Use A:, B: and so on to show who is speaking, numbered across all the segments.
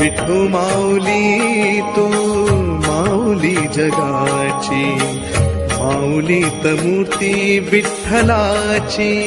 A: विठू माऊली तू माऊली जगाची. माऊली तमूर्ती विठ्ठलाची.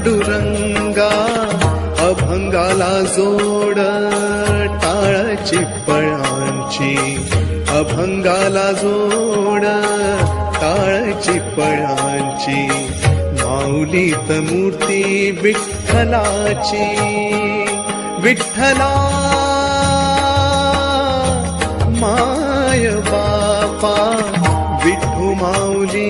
A: पांडुरंगा अभंगाला जोड टाळची पळांची अभंगाला जोड टाळची पळांची माऊलीत मूर्ती विठ्ठलाची. विठ्ठला माय बापा विठू माऊली तू माऊली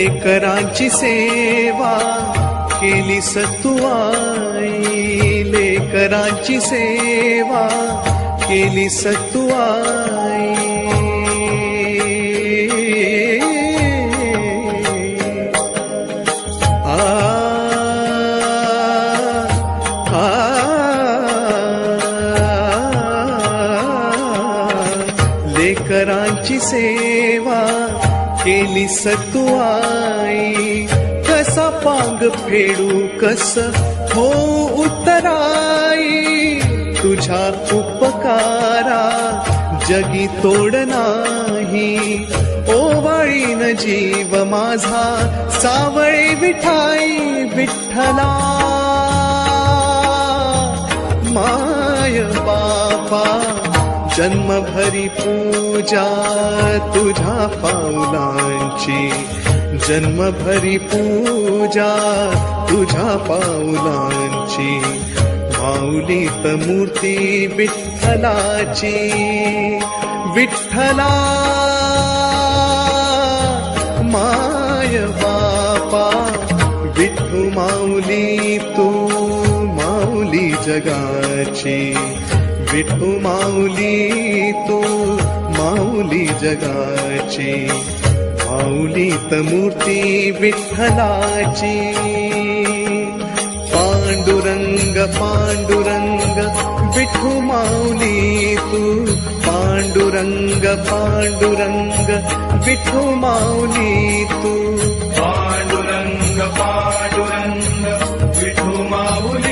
A: करे करांची सेवा केली सत्तुआई ले करांची सेवा केली सत्वाई करांची सेवा केली सतुआई कसा पांग फेडू कस हो उतराई। तुझ्या उपकारा जगी तोड नाही। ओवाळीन जीव माझा सावळे विठाई विठ्ठला जन्मभरी पूजा तुझ्या पावलांची. जन्मभरी पूजा माऊलीत मूर्ती विठ्ठलाची. विठ्ठला माय बापा विठू माऊली तू माऊली जगाची विठू माऊली तू माऊली जगाची माऊलीत मूर्ती विठ्ठलाची पांडुरंग पांडुरंग विठू माऊली तू पांडुरंग विठू माऊली तू
B: पांडुरंग विठू माऊली